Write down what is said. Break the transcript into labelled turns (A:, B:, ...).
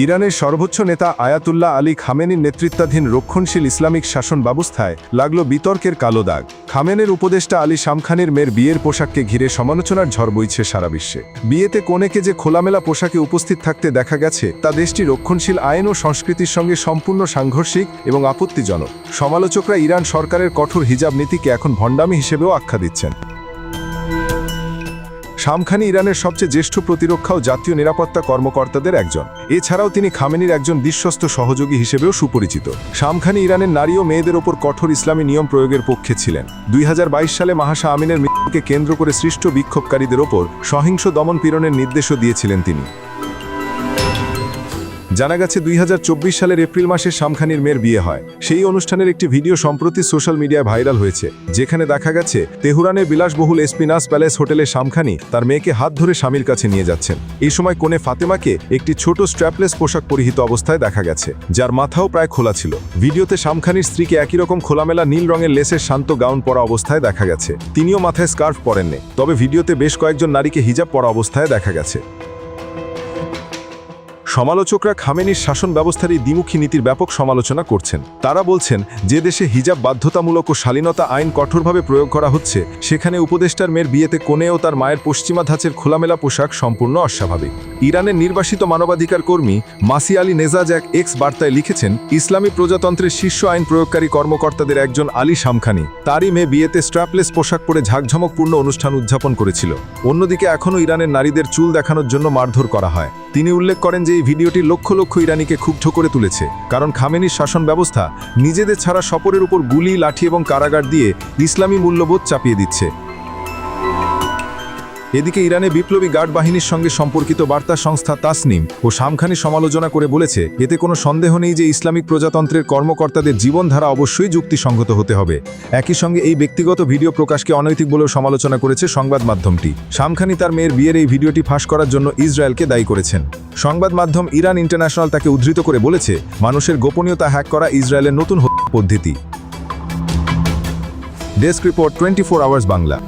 A: ইরানের সর্বোচ্চ নেতা আয়াতুল্লাহ আলী খামেনির নেতৃত্বাধীন রক্ষণশীল ইসলামিক শাসন ব্যবস্থায় লাগল বিতর্কের কালো দাগ। খামেনের উপদেষ্টা আলী শামখানের মেয়ের বিয়ের পোশাককে ঘিরে সমালোচনার ঝড় বইছে সারা বিশ্বে। বিয়েতে কনেকে যে খোলামেলা পোশাকে উপস্থিত থাকতে দেখা গেছে, তা দেশটি রক্ষণশীল আইন ও সংস্কৃতির সঙ্গে সম্পূর্ণ সাংঘর্ষিক এবং আপত্তিজনক। সমালোচকরা ইরান সরকারের কঠোর হিজাব নীতিকে এখন ভণ্ডামি হিসেবেও আখ্যা দিচ্ছেন। শামখানি ইরানের সবচেয়ে জ্যেষ্ঠ প্রতিরক্ষা ও জাতীয় নিরাপত্তা কর্মকর্তাদের একজন। এছাড়াও তিনি খামেনির একজন বিশ্বস্ত সহযোগী হিসেবেও সুপরিচিত। শামখানি ইরানের নারী ও মেয়েদের ওপর কঠোর ইসলামী নিয়ম প্রয়োগের পক্ষে ছিলেন। দুই হাজার বাইশ সালে মাহাশা আমিনের মৃত্যুকে কেন্দ্র করে সৃষ্ট বিক্ষোভকারীদের ওপর সহিংস দমন পীড়নের নির্দেশও দিয়েছিলেন তিনি। জানা গেছে দুই হাজার চব্বিশ সালের এপ্রিল মাসে শামখানির মেয়ের বিয়ে হয়। সেই অনুষ্ঠানের একটি ভিডিও সম্প্রতি সোশ্যাল মিডিয়ায় ভাইরাল হয়েছে, যেখানে দেখা গেছে তেহরানের বিলাসবহুল এসপিনাস প্যালেস হোটেলে শামখানি তার মেয়েকে হাত ধরে স্বামীর কাছে নিয়ে যাচ্ছেন। এই সময় কোনে ফাতেমাকে একটি ছোট স্ট্র্যাপলেস পোশাক পরিহিত অবস্থায় দেখা গেছে, যার মাথাও প্রায় খোলা ছিল। ভিডিওতে শামখানির স্ত্রীকে একই রকম খোলামেলা নীল রঙের লেসের শান্ত গাউন পরা অবস্থায় দেখা গেছে। তিনিও মাথায় স্কার্ফ পরেননি, তবে ভিডিওতে বেশ কয়েকজন নারীকে হিজাব পরা অবস্থায় দেখা গেছে। সমালোচকরা খামেনির শাসন ব্যবস্থার এই দ্বিমুখী নীতির ব্যাপক সমালোচনা করছেন। তারা বলছেন, যে দেশে হিজাব বাধ্যতামূলক ও শালীনতা আইন কঠোরভাবে প্রয়োগ করা হচ্ছে, সেখানে উপদেষ্টার মেয়ের বিয়েতে কোনে ও তার মায়ের পশ্চিমা ধাঁচের খোলামেলা পোশাক সম্পূর্ণ অস্বাভাবিক। ইরানের নির্বাসিত মানবাধিকার কর্মী মাসি আলী নেজাজ এক এক্স বার্তায় লিখেছেন, ইসলামী প্রজাতন্ত্রের শীর্ষ আইন প্রয়োগকারী কর্মকর্তাদের একজন আলী শামখানি। তারই মেয়ে বিয়েতে স্ট্র্যাপলেস পোশাক পরে ঝাঁকঝমকপূর্ণ অনুষ্ঠান উদযাপন করেছিল। অন্যদিকে এখনও ইরানের নারীদের চুল দেখানোর জন্য মারধর করা হয়। তিনি উল্লেখ করেন যে এই ভিডিওটি লক্ষ লক্ষ ইরানিকে ক্ষুব্ধ করে তুলেছে। কারণ খামেনির শাসন ব্যবস্থা নিজেদের ছাড়া সপরের উপর গুলি, লাঠি এবং কারাগার দিয়ে ইসলামী মূল্যবোধ চাপিয়ে দিচ্ছে। এদিকে ইরানে বিপ্লবী গার্ড বাহিনীর সঙ্গে সম্পর্কিত বার্তা সংস্থা তাসনিম ও শামখানি সমালোচনা করে বলেছে, এতে কোনো সন্দেহ নেই যে ইসলামিক প্রজাতন্ত্রের কর্মকর্তাদের জীবনধারা অবশ্যই যুক্তিসঙ্গত হতে হবে। একই সঙ্গে এই ব্যক্তিগত ভিডিও প্রকাশকে অনৈতিক বলেও সমালোচনা করেছে সংবাদ মাধ্যমটি। শামখানি তার মেয়ের বিয়ের এই ভিডিওটি ফাঁস করার জন্য ইসরায়েলকে দায়ী করেছেন। সংবাদ মাধ্যম ইরান ইন্টারন্যাশনাল তাকে উদ্ধৃত করে বলেছে, মানুষের গোপনীয়তা হ্যাক করা ইসরায়েলের নতুন পদ্ধতি। Desk report twenty four hours Bangla.